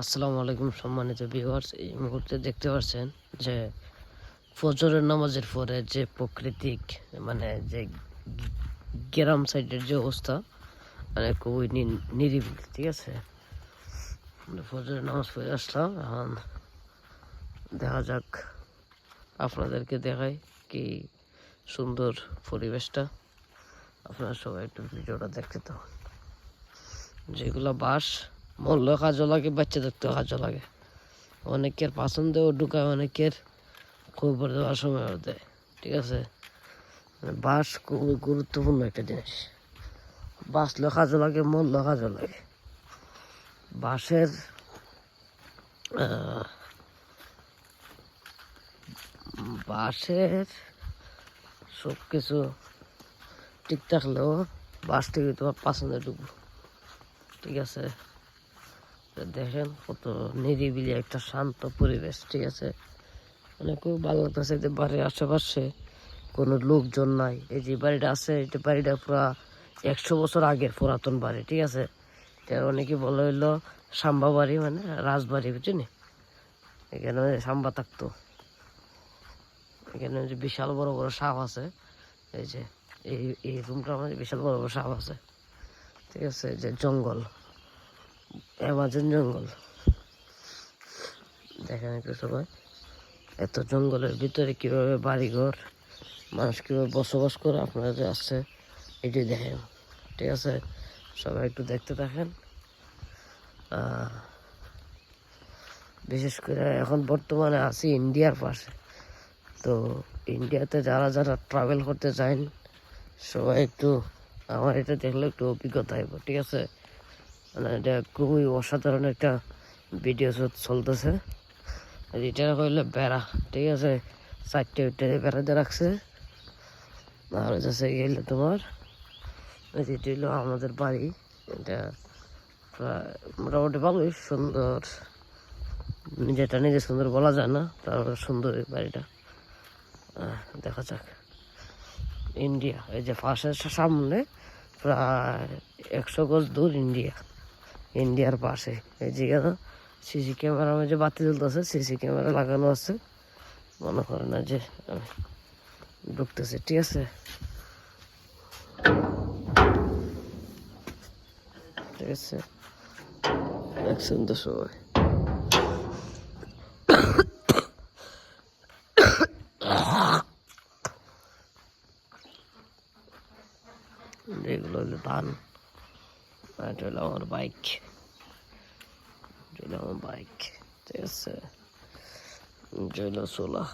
আসসালামু আলাইকুম সম্মানিত ভিউয়ার্স এই মুহূর্তে দেখতে পাচ্ছেন যে ফজরের নামাজের পরে যে প্রাকৃতিক মানে যে গ্রাম সাইডের যে অবস্থা মানে খুবই নিরিবিলি, ঠিক আছে? ফজরের নামাজ পড়ে আসলাম, এখন দেখা যাক আপনাদেরকে দেখাই কি সুন্দর পরিবেশটা। আপনারা সবাই একটু ভিডিওটা দেখতে তো যেগুলো বাস মূল্য কাজও লাগে বাচ্চা দেখতেও কাজও লাগে অনেকের পছন্দেও ঢুকায়, অনেকের খবর দেওয়ার সময় দেয়, ঠিক আছে? মানে বাস খুবই গুরুত্বপূর্ণ একটা জিনিস। বাঁচলেও কাজও লাগে মূল্য কাজও লাগে বাঁশের বাঁশের সব কিছু ঠিক থাকলেও বাস থেকে তোমার পছন্দের ঢুকবো, ঠিক আছে? দেখেন কত নিরিবিলি একটা শান্ত পরিবেশ ঠিক আছে। মানে খুব ভালো লাগতেছে যে বাড়ির আশেপাশে কোনো লোকজন নাই। এই যে বাড়িটা আছে এটা বাড়িটা পুরা একশো বছর আগের পুরাতন বাড়ি, ঠিক আছে? এটা অনেকে বলে হইল সাম্বা বাড়ি মানে রাজবাড়ি বুঝলি এখানে সাম্বা থাকতো। এখানে যে বিশাল বড় বড় সাপ আছে, এই যে এই এই রুমটার মধ্যে বিশাল বড় বড় সাপ আছে, ঠিক আছে? যে জঙ্গল। অ্যামাজন জঙ্গল। দেখেন একটু সবাই, এত জঙ্গলের ভিতরে কীভাবে বাড়িঘর, মানুষ কীভাবে বসবাস করে, আপনারা যে আসছে এটি দেখেন। ঠিক আছে? সবাই একটু দেখতে থাকেন। বিশেষ করে এখন বর্তমানে আছি ইন্ডিয়ার পাশে। তো ইন্ডিয়াতে যারা যারা ট্রাভেল করতে চান, সবাই একটু আমার এটা দেখলে একটু অভিজ্ঞতা হইব, ঠিক আছে? মানে এটা খুবই অসাধারণ একটা ভিডিও চলতেছে। এটা হইলে বেড়া, ঠিক আছে? চারটে উঠে বেড়াতে রাখছে। আর হচ্ছে গেলে তোমার, এই যে এটা হইল আমাদের বাড়ি। এটা মোটামুটি ভালোই সুন্দর। যেটা নিজে সুন্দর বলা যায় না তারপরে সুন্দর এই বাড়িটা। দেখা যাক। ইন্ডিয়া, এই যে পাশের সামনে প্রায় একশো গজ দূর ইন্ডিয়া। ইন্ডিয়ার পাশে। এই যে সিসি ক্যামেরা যে বাতি জ্বলতেছে সিসি ক্যামেরা লাগানো আছে। মনে করে না যে আমি ঢুকতেছে, ঠিক আছে? ঠিক আছে? দেখছেন তো সবাই। এগুলো হলো ধান এটা হলো আমার বাইক এটা আমার বাইক ঠিক আছে জয়লা সোলা